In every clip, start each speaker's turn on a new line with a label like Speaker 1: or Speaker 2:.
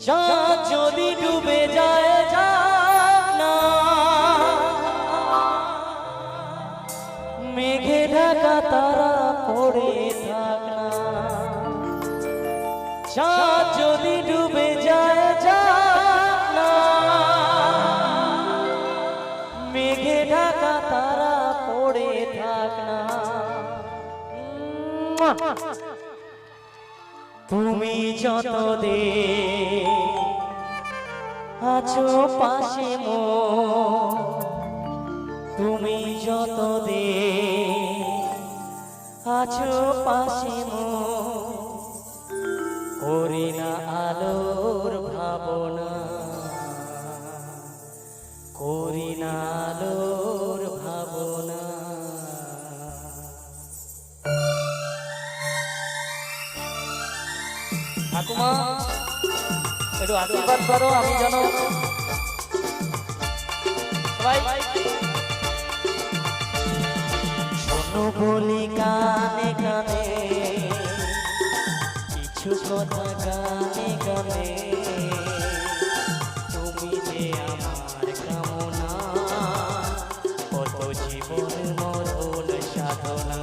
Speaker 1: চাঁদ যদি ডুবে যায় না মেঘে ঢাকা তারা পড়ে থাক না চাঁদ যদি ডুবে যায় না মেঘে ঢাকা তারা পড়ে থাক না তুমি যত দে আছো পাশে মো, তুমি যত দে আছো পাশে মো, করি না আলোর ভাবনা। ঠাকুমা একটু আশীর্বাদ করো আমি যেন সবাই। শোনো বলি গানে গানে কিছু কথা গানে গানে তুমি যে আমার কামনা কত জীবন মরণ সাধনা।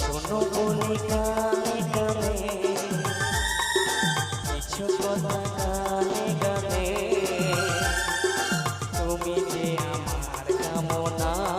Speaker 1: শোনো বলি গানে তুমি যে আমার কামনা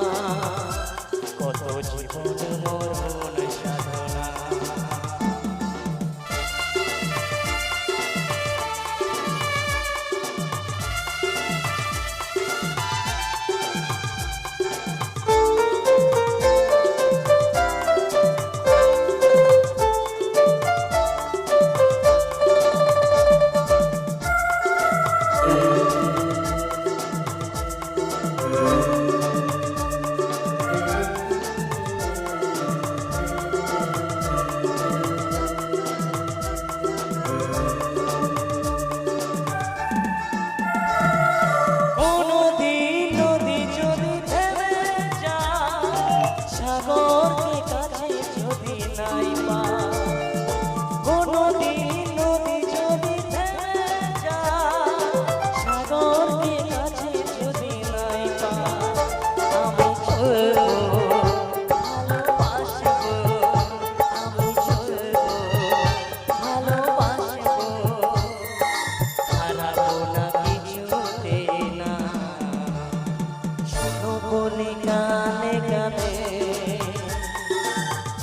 Speaker 1: বলি গানে গানে,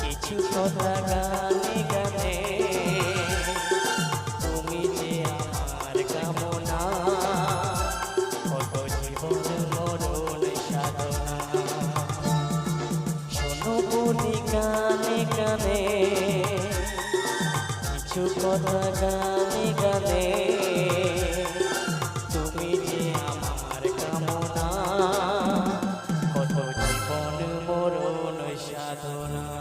Speaker 1: কিছু কথা গানে গানে। তুমি যে আমার কামনা, কত জীবন মরণ সাধনা। শোনো বলি গানে গানে, কিছু কথা গানে গানে। সাধনা